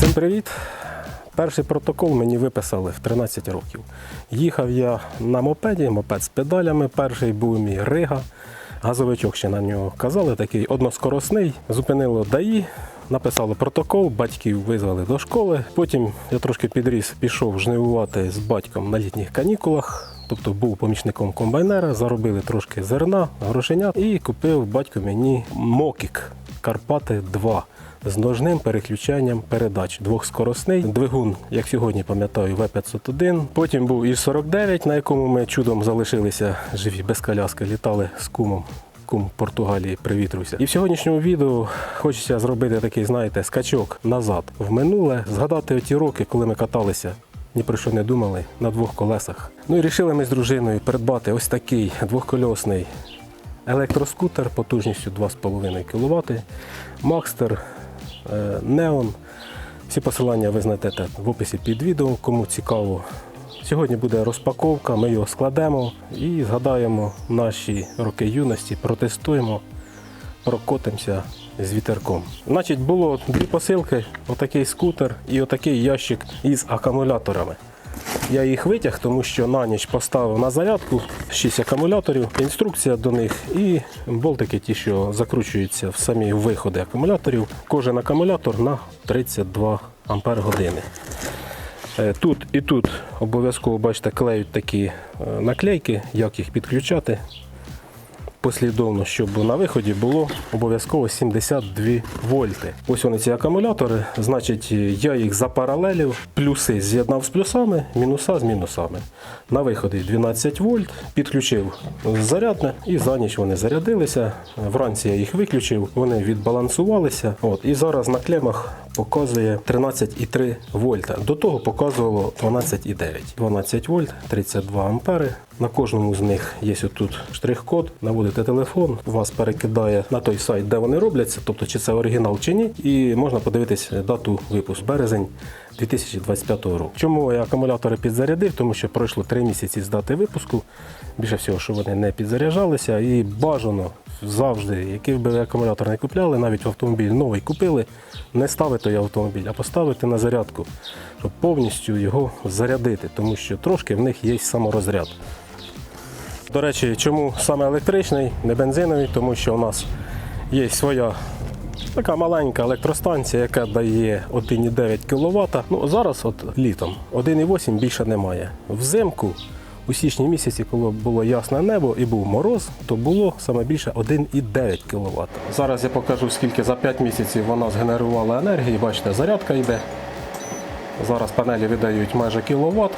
Всім привіт! Перший протокол мені виписали в 13 років. Їхав я на мопеді, мопед з педалями. Перший був мій Рига. Газовичок ще на нього казали, такий односкоросний. Зупинило ДАІ, написали протокол, батьків визвали до школи. Потім я трошки підріс, пішов жнивувати з батьком на літніх канікулах. Тобто був помічником комбайнера, заробили трошки зерна, грошенят і купив батько мені Мокік Карпати 2 з ножним переключанням передач. Двохскоросний двигун, як сьогодні пам'ятаю, В501. Потім був І-49, на якому ми чудом залишилися живі без коляски, літали з кумом. Кум Португалії привітруся. І в сьогоднішньому відео хочеться зробити такий, знаєте, скачок назад в минуле, згадати ті роки, коли ми каталися. Ні про що не думали на двох колесах. Ну і рішили ми з дружиною придбати ось такий двохкольосний електроскутер потужністю 2,5 кВт. Макстер Neon. Всі посилання ви знайдете в описі під відео, кому цікаво. Сьогодні буде розпаковка, ми його складемо і згадаємо наші роки юності, протестуємо, прокотимося з вітерком. Значить, було дві посилки: отакий скутер і отакий ящик із акумуляторами. Я їх витяг, тому що на ніч поставив на зарядку 6 акумуляторів, інструкція до них і болтики, ті, що закручуються в самі виходи акумуляторів. Кожен акумулятор на 32 ампер години. Е, Тут і тут обов'язково бачите, клеють такі е, наклейки, як їх підключати послідовно, щоб на виході було обов'язково 72 вольти. Ось вони ці акумулятори. Значить, я їх запаралелів, плюси з'єднав з плюсами, мінуса з мінусами. На виході 12 вольт, підключив зарядне і за ніч вони зарядилися. Вранці я їх виключив, вони відбалансувалися. От, і зараз на клемах показує 13,3 вольта. До того показувало 12,9. 12 вольт, 32 ампери. На кожному з них є отут штрих-код, наводите телефон, вас перекидає на той сайт, де вони робляться, тобто чи це оригінал чи ні, і можна подивитись дату випуску березень 2025 року. Чому я акумулятори підзарядив? Тому що пройшло 3 місяці з дати випуску. Більше всього, що вони не підзаряджалися, і бажано завжди, який би акумулятор не купляли, навіть автомобіль новий купили, не ставити автомобіль, а поставити на зарядку, щоб повністю його зарядити, тому що трошки в них є саморозряд. До речі, чому саме електричний, не бензиновий, тому що у нас є своя така маленька електростанція, яка дає 1,9 кВт. Ну, зараз от літом 1,8 більше немає. Взимку у січні місяці, коли було ясне небо і був мороз, то було саме більше 1,9 кВт. Зараз я покажу, скільки за 5 місяців вона згенерувала енергії. Бачите, зарядка йде. Зараз панелі видають майже кіловат.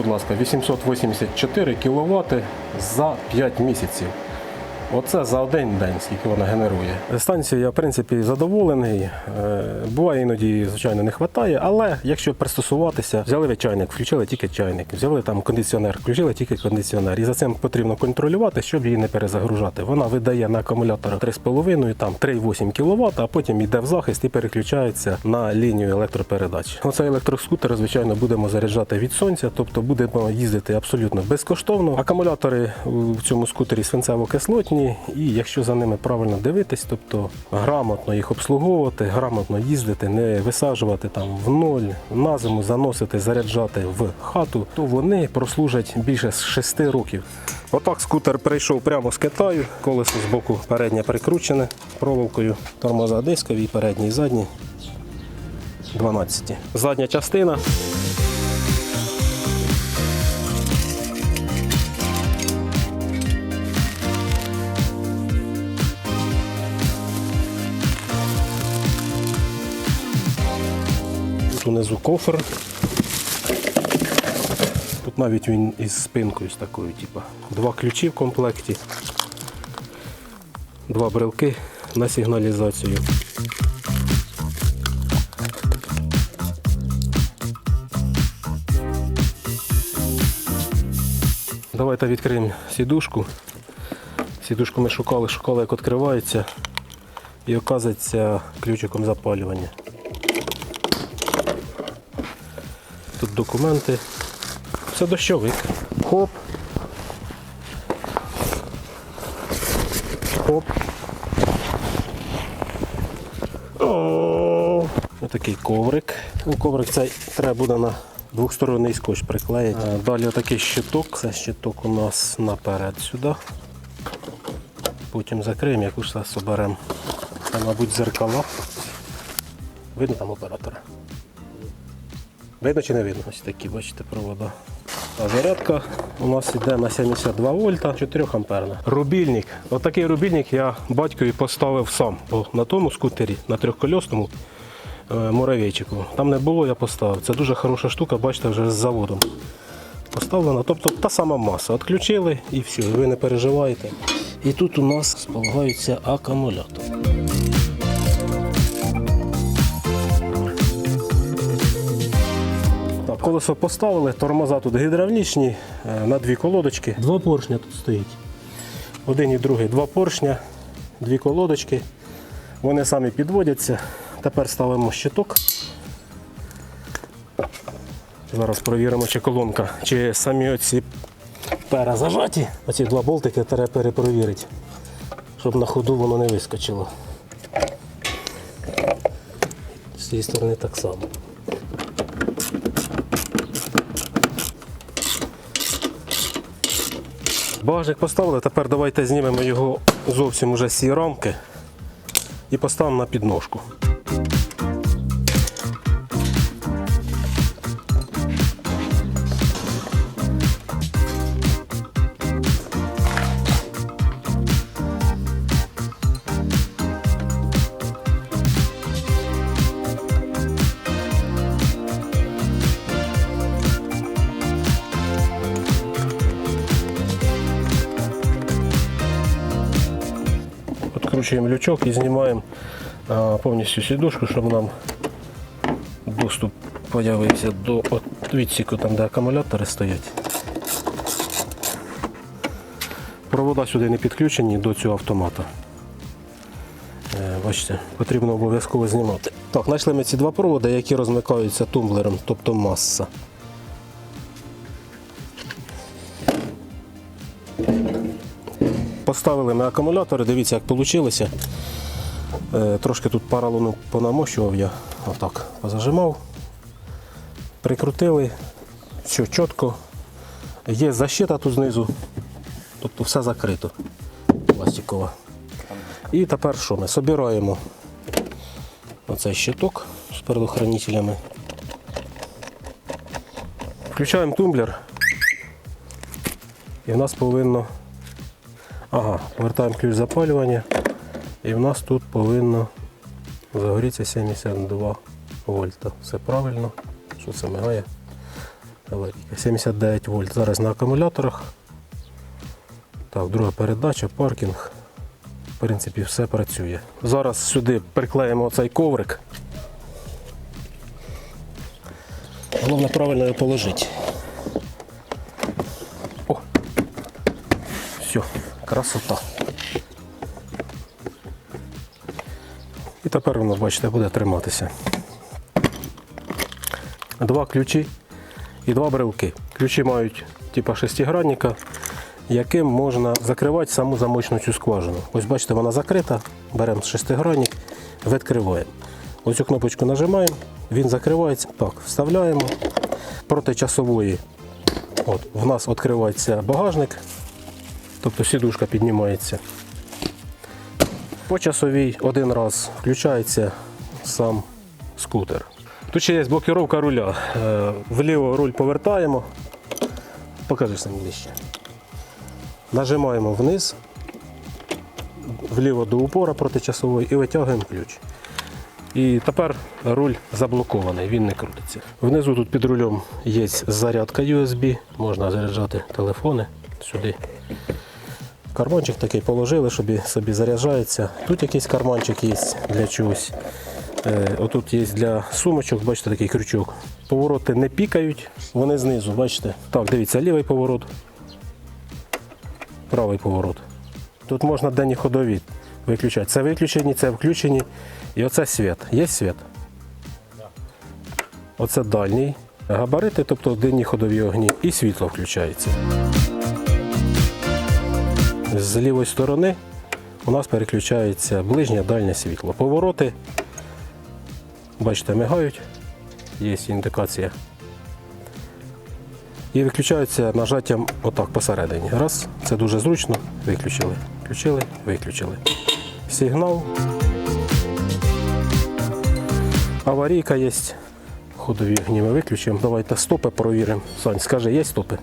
Будь ласка, 884 кВт за 5 місяців. Оце за один день, скільки вона генерує. Станцію я, в принципі, задоволений. Е, Буває іноді, звичайно, не вистачає, але якщо пристосуватися, взяли ви чайник, включили тільки чайник, взяли там кондиціонер, включили тільки кондиціонер. І за цим потрібно контролювати, щоб її не перезагружати. Вона видає на акумулятор 3,5, там 3,8 кВт, а потім йде в захист і переключається на лінію електропередач. Оцей електроскутер, звичайно, будемо заряджати від сонця, тобто будемо їздити абсолютно безкоштовно. Акумулятори в цьому скутері свинцево-кислотні, і якщо за ними правильно дивитись, тобто грамотно їх обслуговувати, грамотно їздити, не висаджувати там в ноль, на зиму заносити, заряджати в хату, то вони прослужать більше з 6 років. Отак скутер прийшов прямо з Китаю, колесо з боку переднє прикручене проволокою, тормоза дискові, передній і задній. 12. Задня частина. Унизу кофр. Тут навіть він із спинкою з такою, типу. Два ключі в комплекті, два брелки на сигналізацію. Давайте відкриємо сідушку. Сідушку ми шукали, шукали, як відкривається. І оказується ключиком запалювання. тут документи. Це дощовик. Хоп. Хоп. Отакий коврик. Ну, коврик цей треба буде на двохсторонний скотч приклеїти. Е, далі отакий щиток. Це щиток у нас наперед сюди. Потім закриємо, якусь ж соберемо. Це, мабуть, зеркала. Видно там оператор. Видно чи не видно? Ось такі, бачите, провода. А зарядка у нас йде на 72 вольта, 4 амперна. Рубільник. Отакий рубільник я батькові поставив сам. Бо на тому скутері, на трьохкольосному е, муравейчику. Там не було, я поставив. Це дуже хороша штука, бачите, вже з заводом. Поставлена. Тобто та сама маса. Отключили і все, ви не переживаєте. І тут у нас сполагаються акумулятор. Колесо поставили, тормоза тут гідравлічні е, на дві колодочки. Два поршня тут стоїть. Один і другий, два поршня, дві колодочки. Вони самі підводяться. Тепер ставимо щиток. Зараз перевіримо, чи колонка, чи самі оці пера зажаті. Оці два болтики треба перепровірити, щоб на ходу воно не вискочило. З цієї сторони так само. Багажник поставили, тепер давайте знімемо його зовсім уже з цієї рамки і поставимо на підножку. Откручуємо лючок знімаємо а, повністю сідушку, щоб нам доступ з'явився до відсіку, там де акумулятори стоять. Провода сюди не підключені до цього автомата. Е, Бачите, потрібно обов'язково знімати. Так, знайшли ми ці два проводи, які розмикаються тумблером, тобто маса. Поставили ми акумулятори, дивіться, як вийшло. Трошки тут паралону понамощував я, отак, позажимав, прикрутили, все чітко. Є защита тут знизу, тобто все закрито пластикова. І тепер що ми? Собираємо оцей щиток з передохранителями. Включаємо тумблер. І в нас повинно Ага, повертаємо ключ запалювання. І в нас тут повинно загорітися 72 вольта. Все правильно. Що це мигає? 79 вольт. Зараз на акумуляторах. Так, друга передача, паркінг. В принципі, все працює. Зараз сюди приклеїмо цей коврик. Головне правильно його положити. О! Все, красота. І тепер воно, бачите, буде триматися. Два ключі і два брелки. Ключі мають типа шестигранника, яким можна закривати саму замочну цю скважину. Ось бачите, вона закрита, беремо шестигранник, відкриваємо. Оцю кнопочку нажимаємо, він закривається. Так, вставляємо проти часової. От, в нас відкривається багажник, тобто сідушка піднімається. По часовій один раз включається сам скутер. Тут ще є блокіровка руля. Е, Вліво руль повертаємо. Покажи сам ближче. Нажимаємо вниз, вліво до упора проти часової і витягуємо ключ. І тепер руль заблокований, він не крутиться. Внизу тут під рулем є зарядка USB, можна заряджати телефони сюди. Карманчик такий положили, щоб собі заряджається. Тут якийсь карманчик є для чогось. Е, Отут є для сумочок, бачите, такий крючок. Повороти не пікають, вони знизу, бачите. Так, дивіться, лівий поворот, правий поворот. Тут можна денні ходові виключати. Це виключені, це включені. І оце світ. Є світ? Оце дальній. Габарити, тобто денні ходові огні, і світло включається. З лівої сторони у нас переключається ближнє дальнє світло. Повороти Бачите, мигають, є індикація. І виключаються нажаттям отак посередині. Раз, це дуже зручно. Виключили, включили, виключили. Сигнал. Аварійка є. Ходові огні ми виключимо. Давайте стопи провіримо. Сань, скажи, є стопи?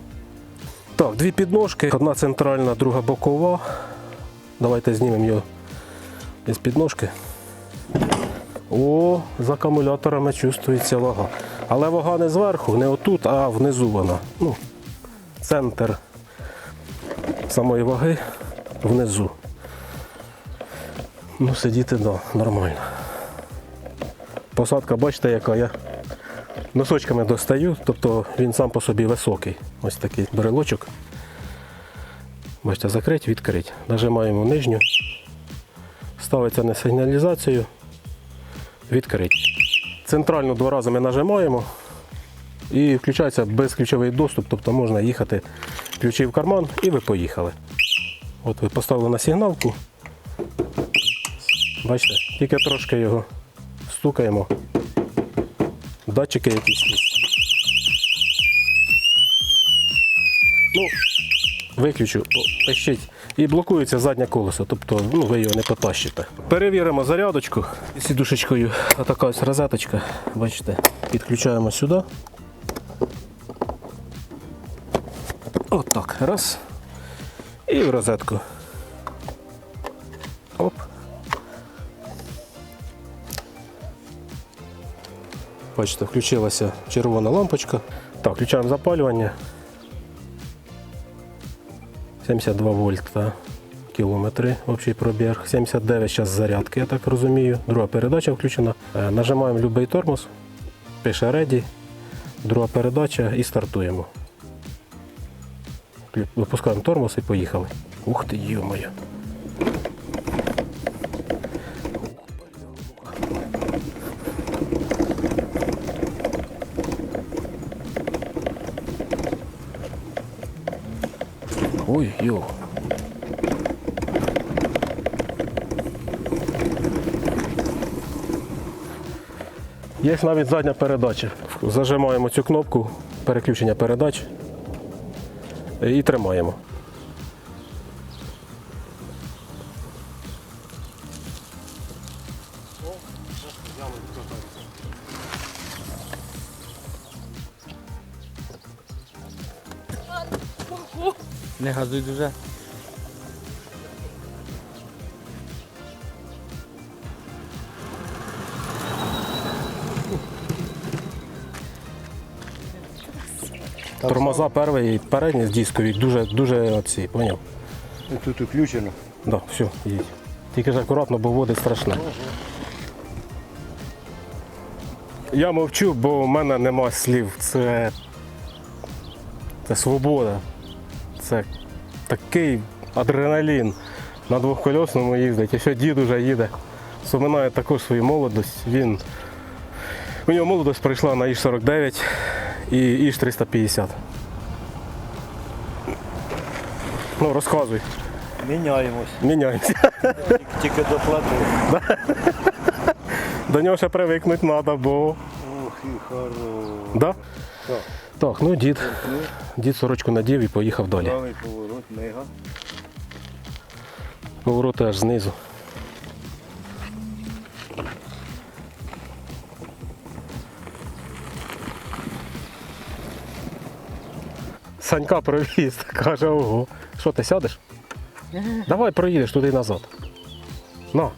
Так, дві підножки, одна центральна, друга бокова. Давайте знімемо його із підножки. О, з акумуляторами чувствується вага. Але вага не зверху, не отут, а внизу вона. Ну, центр самої ваги внизу. Ну, сидіти, да, нормально. Посадка, бачите, яка я носочками достаю, тобто він сам по собі високий. Ось такий брелочок. Бачите, закрить, відкрить. Нажимаємо нижню. Ставиться на сигналізацію. Відкрить. Центральну два рази ми нажимаємо і включається безключовий доступ, тобто можна їхати ключі в карман і ви поїхали. От ви поставили на сигналку. Бачите, тільки трошки його стукаємо. Датчики якісь Ну, виключу, пищить. І блокується заднє колесо, тобто ну, ви його не потащите. Перевіримо зарядочку сідушечкою. Така ось розеточка. Бачите, підключаємо сюди. Отак. Раз. І в розетку. Оп. Бачите, включилася червона лампочка. Так, включаємо запалювання. 72 вольта кілометри общий пробіг. 79 зараз зарядки, я так розумію. Друга передача включена. Е, Нажимаємо будь-який тормоз, пише Ready, друга передача і стартуємо. Випускаємо тормоз і поїхали. Ух ти, йо-моє. Ой, йо. Є навіть задня передача. Зажимаємо цю кнопку переключення передач і тримаємо. Не газуй дуже. Тормоза перший і передні з дискові дуже, дуже оці, поняв? Тут включено. Да, все, їдь. Тільки ж акуратно, бо води страшне. Я мовчу, бо в мене нема слів. Це, це свобода. Це такий адреналін на двохкольосному їздить. І ще дід уже їде. Вспоминає також свою молодость. Він... У нього молодость прийшла на Іж-49 і Іж-350. Ну, розказуй, Міняємось. міняємося. Тільки доплатили. До нього ще привикнути треба, бо. Ух і хоро. Да? Так. Так, ну дід. Дід сорочку надів і поїхав далі. Правий поворот, мега. Повороти аж знизу. Санька провіз, каже, ого. Що ти сядеш? Давай проїдеш туди назад. На.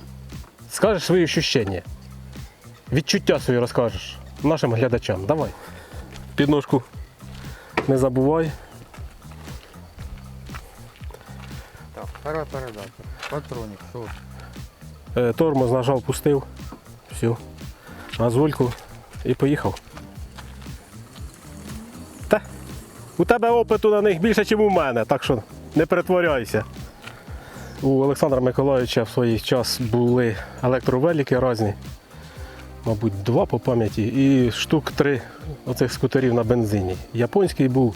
Скажеш свої ощущення. Відчуття свої розкажеш нашим глядачам. Давай. Підножку не забувай. Так, перша передача. Патронік, що? Е, Тормоз нажав, пустив. Все. Газульку і поїхав. Та, у тебе опиту на них більше, ніж у мене, так що не перетворяйся. У Олександра Миколаївича в свій час були електровеліки різні. Мабуть, два по пам'яті і штук три оцих скутерів на бензині. Японський був,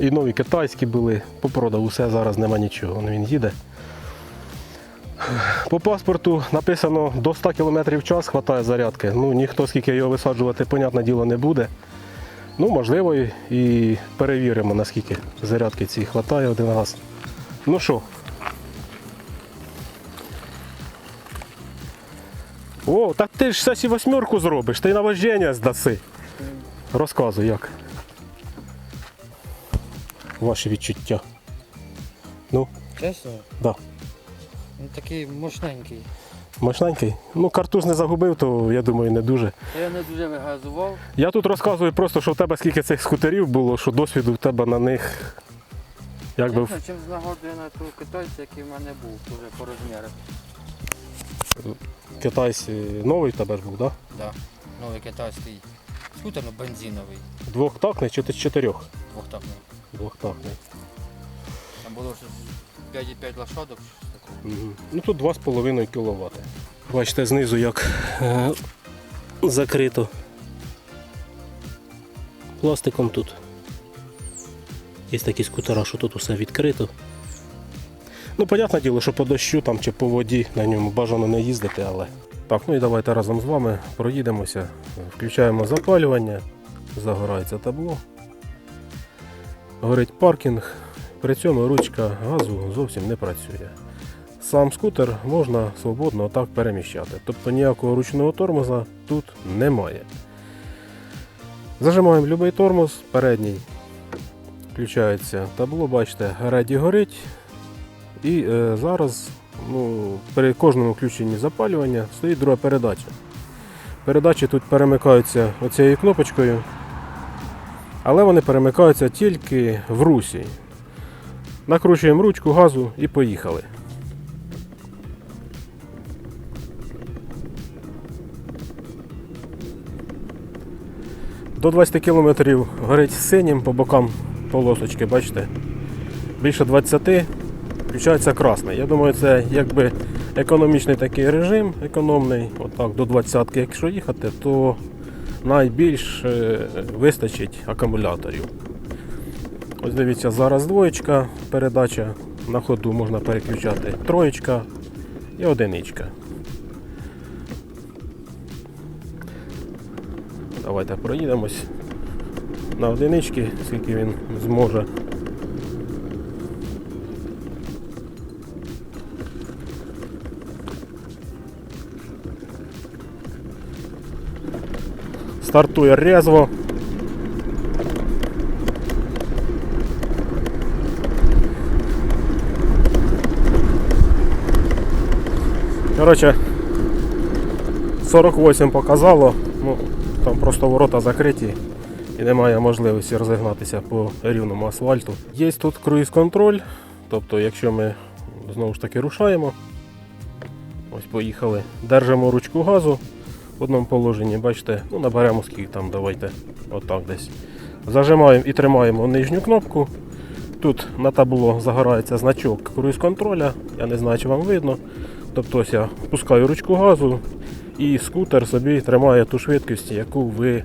і нові китайські були. Попродав усе, зараз нема нічого. Вон Він їде. По паспорту написано до 100 км в час хватає зарядки. Ну, ніхто скільки його висаджувати, понятне діло, не буде. Ну, можливо, і- перевіримо, наскільки зарядки цій хватає один раз. Ну що? О, так ти ж сесі восьмерку зробиш, ти на вождення здаси. Розказуй як. Ваші відчуття. Ну, Чесно? да. Він такий мощненький. Мощненький. Ну, картуз не загубив, то я думаю, не дуже. Я не дуже вигазував. Я тут розказую просто, що в тебе скільки цих скутерів було, що досвіду в тебе на них. Якби в- чим знагодує на ту китайця, який в мене був, дуже по розмірах. Китайсь новий тебе ж був, так? Да. Новий китайський скутер, ну бензиновий, Да? Двохтактний чи з чотирьох? двохтактний. Двохтактний. Там було щось 5,5 лошадок, щось Ну тут 2,5 кВт. Бачите, знизу як е, закрито. Пластиком тут. Є такі скутера, що тут усе відкрито. Ну, понятне діло, що по дощу там чи по воді на ньому бажано не їздити, але. Так, ну і давайте разом з вами проїдемося. Включаємо запалювання, загорається табло. Горить паркінг, при цьому ручка газу зовсім не працює. Сам скутер можна свободно отак переміщати. Тобто ніякого ручного тормоза тут немає. Зажимаємо будь-який тормоз, передній. Включається табло, бачите, раді горить. І е, зараз ну, при кожному включенні запалювання стоїть друга передача. Передачі тут перемикаються оцією кнопочкою, але вони перемикаються тільки в русі. Накручуємо ручку газу і поїхали. До 20 км горить синім по бокам полосочки, бачите? Більше 20 включається красний. Я думаю, це якби економічний такий режим, економний, отак до 20-ки, якщо їхати, то найбільш е, вистачить акумуляторів. Ось дивіться, зараз двоєчка передача. На ходу можна переключати троєчка і одиничка. Давайте проїдемось на одинички, скільки він зможе. Стартує резво. Коротше, 48 показало, ну, там просто ворота закриті і немає можливості розігнатися по рівному асфальту. Є тут круїз-контроль, тобто якщо ми знову ж таки рушаємо, ось поїхали, держимо ручку газу в одному положенні, бачите, ну наберемо скільки там, давайте, отак десь. Зажимаємо і тримаємо нижню кнопку. Тут на табло загорається значок круїз-контроля, я не знаю, чи вам видно. Тобто ось я пускаю ручку газу і скутер собі тримає ту швидкість, яку ви,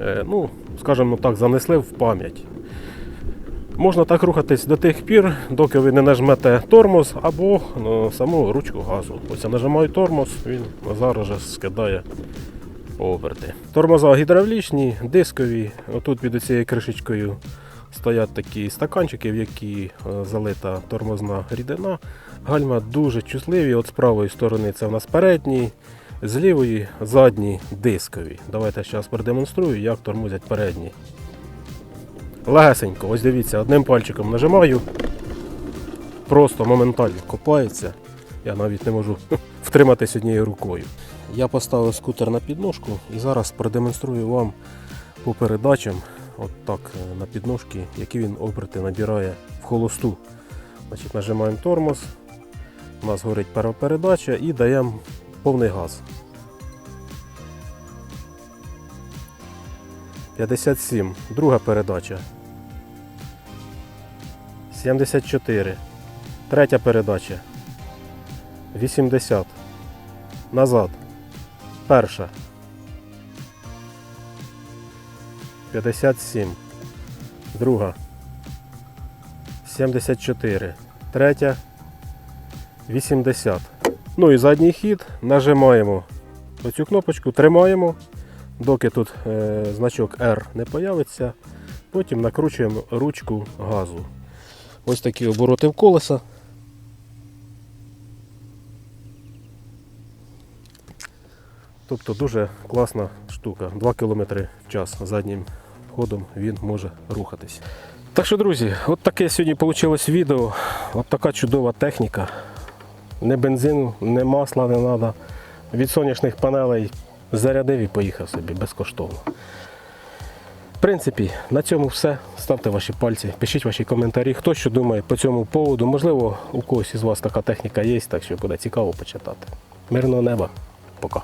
е, ну, скажімо так, занесли в пам'ять. Можна так рухатись до тих пір, доки ви не нажмете тормоз або ну, саму ручку газу. Ось я нажимаю тормоз, він зараз же скидає оберти. Тормоза гідравлічні, дискові. Отут під цією кришечкою стоять такі стаканчики, в які е, залита тормозна рідина. Гальма дуже чутливі. От з правої сторони це в нас передні, з лівої задні дискові. Давайте зараз продемонструю, як тормозять передні. Легесенько, ось дивіться, одним пальчиком нажимаю. Просто моментально копається. Я навіть не можу втриматись однією рукою. Я поставив скутер на підножку і зараз продемонструю вам по передачам, от так е, на підножки, які він оберти набирає в холосту. Значить, нажимаємо тормоз, у нас горить перша передача і даємо повний газ. 57. Друга передача. 74. Третя передача. 80. Назад. Перша. 57. Друга. 74. Третя. 80. Ну і задній хід нажимаємо оцю кнопочку, тримаємо, доки тут е, значок R не появиться. Потім накручуємо ручку газу. Ось такі обороти в колеса. Тобто дуже класна штука. 2 км в час заднім ходом він може рухатись. Так що, друзі, от таке сьогодні вийшло відео. От така чудова техніка. Не бензину, не масла не треба. Від сонячних панелей зарядив і поїхав собі безкоштовно. В принципі, на цьому все. Ставте ваші пальці, пишіть ваші коментарі, хто що думає по цьому поводу. Можливо, у когось із вас така техніка є, так що буде цікаво почитати. Мирного неба. Пока.